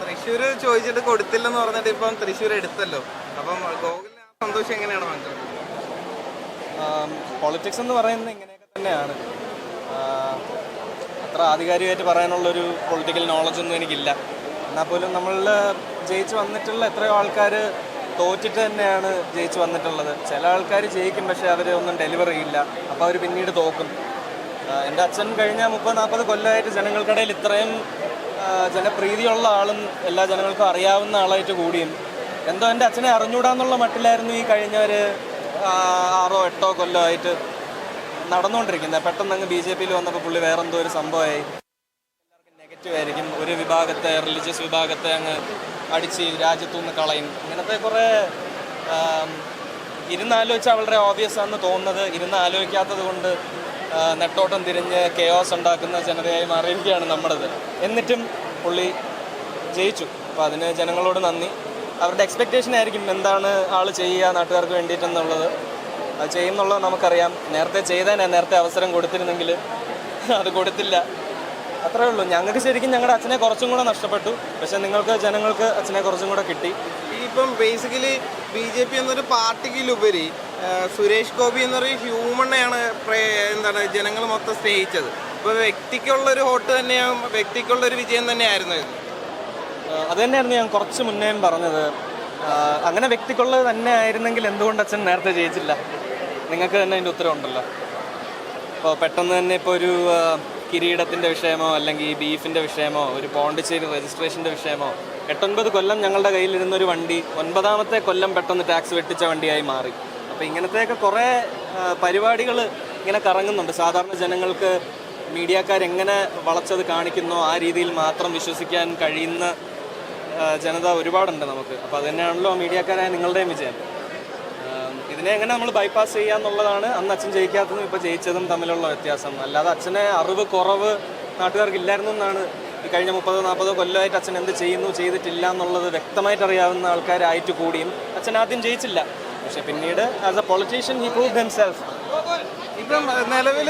തൃശ്ശൂര് ചോദിച്ചിട്ട് കൊടുത്തില്ലെന്ന് പറഞ്ഞിട്ട് ഇപ്പം തൃശ്ശൂർ എടുത്തല്ലോ. അപ്പം ഗോകുലിന് ആ സന്തോഷം എങ്ങനെയാണ് മനസ്സിലാക്കുന്നത് പൊളിറ്റിക്സ് എന്ന് പറയുന്നത് ഇങ്ങനെയൊക്കെ തന്നെയാണ്. അത്ര ആധികാരികമായിട്ട് പറയാനുള്ളൊരു പൊളിറ്റിക്കൽ നോളജ് ഒന്നും എനിക്കില്ല. എന്നാൽ പോലും നമ്മൾ ജയിച്ച് വന്നിട്ടുള്ള എത്രയോ ആൾക്കാർ തോറ്റിട്ട് തന്നെയാണ് ജയിച്ച് വന്നിട്ടുള്ളത്. ചില ആൾക്കാർ ജയിക്കും പക്ഷേ അവർ ഒന്നും ഡെലിവർ ചെയ്യില്ല. അപ്പോൾ അവർ പിന്നീട് തോക്കും. എന്റെ അച്ഛൻ കഴിഞ്ഞ മുപ്പത് നാൽപ്പത് കൊല്ലമായിട്ട് ജനങ്ങൾക്കിടയിൽ ഇത്രയും ജനപ്രീതിയുള്ള ആളും എല്ലാ ജനങ്ങൾക്കും അറിയാവുന്ന ആളായിട്ട് കൂടിയും. എന്തോ എന്റെ അച്ഛനെ അറിഞ്ഞൂടാന്നുള്ള മട്ടിലായിരുന്നു ഈ കഴിഞ്ഞ ഒരു ആറോ എട്ടോ കൊല്ലോ ആയിട്ട് നടന്നുകൊണ്ടിരിക്കുന്നത്. പെട്ടെന്ന് അങ്ങ് ബി ജെ പിയിൽ വന്നപ്പോൾ പുള്ളി വേറെന്തോ ഒരു സംഭവമായി. എല്ലാവർക്കും നെഗറ്റീവ് ആയിരിക്കും. ഒരു വിഭാഗത്തെ റിലീജിയസ് വിഭാഗത്തെ അങ്ങ് അടിച്ച് രാജ്യത്തു നിന്ന് കളയും. ഇങ്ങനത്തെ കുറേ ആം, ഇരുന്നാലോചിച്ചാൽ വളരെ ഓബിയസ് ആണെന്ന് തോന്നുന്നത്. ഇരുന്ന് ആലോചിക്കാത്തത് കൊണ്ട് നെട്ടോട്ടം തിരിഞ്ഞ് കെയോസ് ഉണ്ടാക്കുന്ന ജനതയായി മാറിയിരിക്കുകയാണ് നമ്മുടേത്. എന്നിട്ടും പുള്ളി ജയിച്ചു. അപ്പോൾ അതിന് ജനങ്ങളോട് നന്ദി. അവരുടെ എക്സ്പെക്റ്റേഷൻ ആയിരിക്കും എന്താണ് ആൾ ചെയ്യുക നാട്ടുകാർക്ക് വേണ്ടിയിട്ടെന്നുള്ളത്. അത് ചെയ്യുന്നുള്ളത് നമുക്കറിയാം. നേരത്തെ ചെയ്താൽ ഞാൻ നേരത്തെ അവസരം കൊടുത്തിരുന്നെങ്കിൽ അത് കൊടുത്തില്ല. അത്രേ ഉള്ളൂ. ഞങ്ങൾക്ക് ശരിക്കും ഞങ്ങളുടെ അച്ഛനെ കുറച്ചും കൂടെ നഷ്ടപ്പെട്ടു. പക്ഷെ നിങ്ങൾക്ക് ജനങ്ങൾക്ക് അച്ഛനെ കുറച്ചും കൂടെ കിട്ടി. ഇപ്പം ബേസിക്കലി ബി ജെ പി എന്നൊരു പാർട്ടിക്കിലുപരി സുരേഷ് ഗോപി എന്നൊരു ഹ്യൂമണെയാണ് എന്താണ് ജനങ്ങൾ മൊത്തം സ്നേഹിച്ചത്. അപ്പോൾ വ്യക്തിക്കുള്ളൊരു വോട്ട് തന്നെയാണ് വ്യക്തിക്കുള്ള ഒരു വിജയം തന്നെയായിരുന്നു അത് തന്നെയായിരുന്നു ഞാൻ കുറച്ച് മുന്നേ പറഞ്ഞത്. അങ്ങനെ വ്യക്തിക്കുള്ളത് തന്നെ ആയിരുന്നെങ്കിൽ എന്തുകൊണ്ട് അച്ഛൻ നേരത്തെ ജയിച്ചില്ല? നിങ്ങൾക്ക് തന്നെ അതിന്റെ ഉത്തരവുണ്ടല്ലോ ഇപ്പോൾ പെട്ടെന്ന് തന്നെ ഇപ്പോൾ ഒരു കിരീടത്തിന്റെ വിഷയമോ അല്ലെങ്കിൽ ബീഫിന്റെ വിഷയമോ ഒരു പോണ്ടിച്ചേരി രജിസ്ട്രേഷന്റെ വിഷയമോ എട്ടൊൻപത് കൊല്ലം ഞങ്ങളുടെ കയ്യിലിരുന്നൊരു വണ്ടി ഒൻപതാമത്തെ കൊല്ലം പെട്ടെന്ന് ടാക്സ് വെട്ടിച്ച വണ്ടിയായി മാറി. അപ്പോൾ ഇങ്ങനത്തെയൊക്കെ കുറേ പരിപാടികൾ ഇങ്ങനെ കറങ്ങുന്നുണ്ട്. സാധാരണ ജനങ്ങൾക്ക് മീഡിയക്കാരെങ്ങനെ വളച്ചത് കാണിക്കുന്നോ ആ രീതിയിൽ മാത്രം വിശ്വസിക്കാൻ കഴിയുന്ന ജനത ഒരുപാടുണ്ട് നമുക്ക്. അപ്പോൾ അത് തന്നെയാണല്ലോ മീഡിയക്കാരായ നിങ്ങളുടെയും വിജയം. ഇതിനെ എങ്ങനെ നമ്മൾ ബൈപ്പാസ് ചെയ്യാന്നുള്ളതാണ് അന്ന് അച്ഛൻ ജയിക്കാത്തതും ഇപ്പോൾ ജയിച്ചതും തമ്മിലുള്ള വ്യത്യാസം. അല്ലാതെ അച്ഛനെ അറിവ് കുറവ് നാട്ടുകാർക്ക് ഇല്ലായിരുന്നു എന്നാണ് കഴിഞ്ഞ മുപ്പതോ നാൽപ്പതോ കൊല്ലമായിട്ട് അച്ഛൻ എന്ത് ചെയ്യുന്നു ചെയ്തിട്ടില്ല എന്നുള്ളത് വ്യക്തമായിട്ട് അറിയാവുന്ന ആൾക്കാരായിട്ട് കൂടിയും അച്ഛൻ ആദ്യം ജയിച്ചില്ല. പക്ഷെ പിന്നീട് as a politician he prove himself ഇപ്പം നിലവിൽ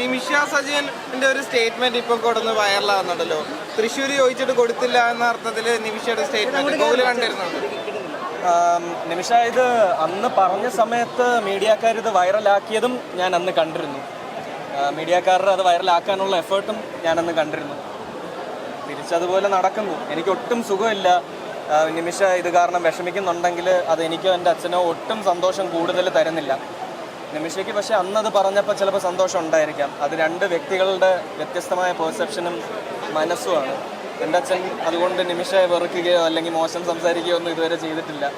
നിമിഷ സജയന്റെ ഒരു സ്റ്റേറ്റ്മെന്റ് ഇപ്പം കൊടുന്ന് വൈറലാകുന്നുണ്ടല്ലോ തൃശ്ശൂർ ചോദിച്ചിട്ട് കൊടുത്തില്ല എന്ന അർത്ഥത്തിൽ നിമിഷയുടെ സ്റ്റേറ്റ്മെന്റ് ഗോകുൽ കണ്ടിരുന്നുണ്ട് നിമിഷ ഇത് അന്ന് പറഞ്ഞ സമയത്ത് മീഡിയക്കാർ ഇത് വൈറലാക്കിയതും ഞാൻ അന്ന് കണ്ടിരുന്നു. മീഡിയക്കാരുടെ അത് വൈറലാക്കാനുള്ള എഫേർട്ടും ഞാൻ അന്ന് കണ്ടിരുന്നു. തിരിച്ചതുപോലെ നടക്കുന്നു. എനിക്ക് ഒട്ടും സുഖമില്ല. നിമിഷ ഇത് കാരണം വിഷമിക്കുന്നുണ്ടെങ്കിൽ അത് എനിക്കോ എന്റെ അച്ഛനോ ഒട്ടും സന്തോഷം കൂടുതൽ തരുന്നില്ല. നിമിഷയ്ക്ക് പക്ഷെ അന്നത് പറഞ്ഞപ്പോൾ ചിലപ്പോൾ സന്തോഷം ഉണ്ടായിരിക്കാം. അത് രണ്ട് വ്യക്തികളുടെ വ്യത്യസ്തമായ പെർസെപ്ഷനും മനസ്സുമാണ്. എന്റെ അച്ഛൻ അതുകൊണ്ട് നിമിഷയെ വെറുക്കുകയോ അല്ലെങ്കിൽ മോശം സംസാരിക്കുകയോ ഒന്നും ഇതുവരെ ചെയ്തിട്ടില്ല.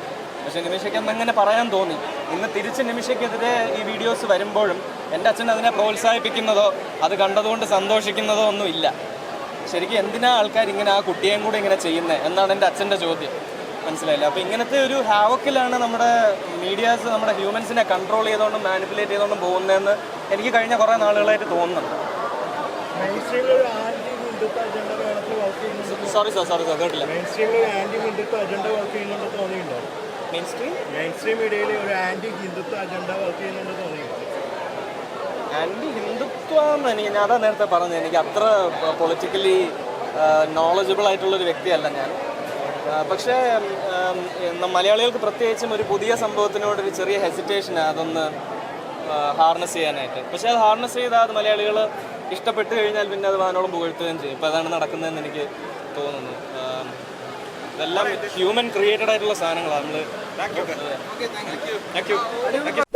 പക്ഷേ നിമിഷയ്ക്ക് അന്ന് അങ്ങനെ പറയാൻ തോന്നി. ഇന്ന് തിരിച്ച് നിമിഷയ്ക്കെതിരെ ഈ വീഡിയോസ് വരുമ്പോഴും എന്റെ അച്ഛൻ അതിനെ പ്രോത്സാഹിപ്പിക്കുന്നതോ അത് കണ്ടതുകൊണ്ട് സന്തോഷിക്കുന്നതോ ഒന്നും ഇല്ല. ശരിക്കും എന്തിനാ ആൾക്കാർ ഇങ്ങനെ ആ കുട്ടിയെയും കൂടെ ഇങ്ങനെ ചെയ്യുന്നത് എന്നാണ് എന്റെ അച്ഛന്റെ ചോദ്യം. മനസ്സിലായില്ല? അപ്പോൾ ഇങ്ങനത്തെ ഒരു ഹാവക്കിലാണ് നമ്മുടെ മീഡിയാസ് നമ്മുടെ ഹ്യൂമൻസിനെ കൺട്രോൾ ചെയ്തുകൊണ്ടും മാനിപ്പുലേറ്റ് ചെയ്തുകൊണ്ടും പോകുന്നതെന്ന് എനിക്ക് കഴിഞ്ഞ കുറേ നാളുകളായിട്ട് തോന്നുന്നുണ്ട്. സോറി സാർ സോറി സാർ കേട്ടില്ല. മെയിൻ സ്ട്രീമിൽ ഒരു ആന്റി ഹിന്ദുത്വ അജണ്ട വർക്ക് ചെയ്യുന്നുണ്ട് തോന്നിയിട്ടുണ്ടോ? മെയിൻ സ്ട്രീം മെയിൻ സ്ട്രീം മീഡിയയിൽ ഒരു ആന്റി ഹിന്ദുത്വ അജണ്ട വർക്ക് ചെയ്യുന്നുണ്ട് തോന്നിയിട്ടുണ്ടോ? ആന്റി ഹിന്ദുത്വം എനിക്ക് ഞാൻ അതാ നേരത്തെ പറഞ്ഞത്. എനിക്ക് അത്ര പൊളിറ്റിക്കലി നോളജബിൾ ആയിട്ടുള്ളൊരു വ്യക്തിയല്ല ഞാൻ. പക്ഷേ മലയാളികൾക്ക് പ്രത്യേകിച്ചും ഒരു പുതിയ സംഭവത്തിനോട് ഒരു ചെറിയ ഹെസിറ്റേഷനാണ് അതൊന്ന് ഹാർനസ് ചെയ്യാനായിട്ട്. പക്ഷേ അത് ഹാർനസ് ചെയ്താൽ അത് മലയാളികൾ ഇഷ്ടപ്പെട്ട് കഴിഞ്ഞാൽ പിന്നെ അത് വാനോളം പുകഴ്ത്തുകയും ചെയ്യും. ഇപ്പോൾ അതാണ് നടക്കുന്നതെന്ന് എനിക്ക് തോന്നുന്നു. ഇതെല്ലാം ഹ്യൂമൻ ക്രിയേറ്റഡ് ആയിട്ടുള്ള സാധനങ്ങളാണ് നമ്മൾ okay thank you thank you